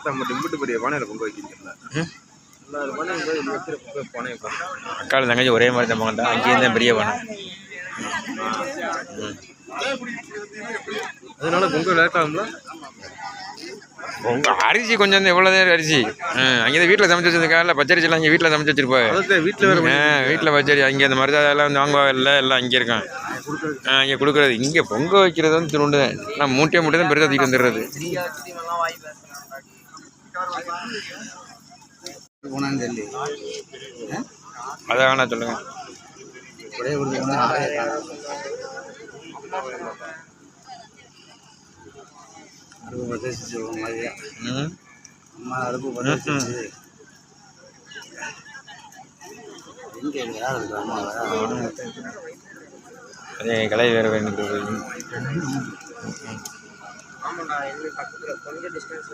அத்தை மட்டும் இம்பிட்டு பெரிய பானையில் பொங்க வைக்கிறீங்கல்ல எல்லாரும் பானையும் போய் இங்க வைக்கிற பொங்க பானையை பாருங்க. அக்காள் தங்கச்சி ஒரே மாதிரி தான் போகண்டா அங்கேயும் தான் பெரிய பானை. அதனால பொங்கல் லேட் ஆகும்ல உங்க அரிசி கொஞ்சம் தான் எவ்வளோ நேரம் அரிசி? அங்கே தான் வீட்டில் சமைச்சு வச்சிருக்காங்கல்ல பச்சரிசிலாம் இங்கே வீட்டில் சமைச்சு வச்சிருப்பாங்க வீட்டில் வீட்டில் பச்சரி அங்கே அந்த மாதிரி எல்லாம் வந்து வாங்குவா இல்லை எல்லாம் அங்கே இருக்கான். இங்கே கொடுக்குறது. இங்கே பொங்க வைக்கிறது வந்து திருண்டு தான் நான் மூட்டையை மூட்டை தான் பெருசாக தூக்கி வந்துடுறது போனான்னு சொல்லி அதை வேணா சொல்லுங்க. அடுப்பு பற்ற மாதிரியா? அம்மா அடுப்பு பற்ற அதே கலை வேறு வேணுங்கிறது ஆமாண்ணா எங்களுக்கு பக்கத்தில் கொஞ்சம் டிஸ்டன்ஸ்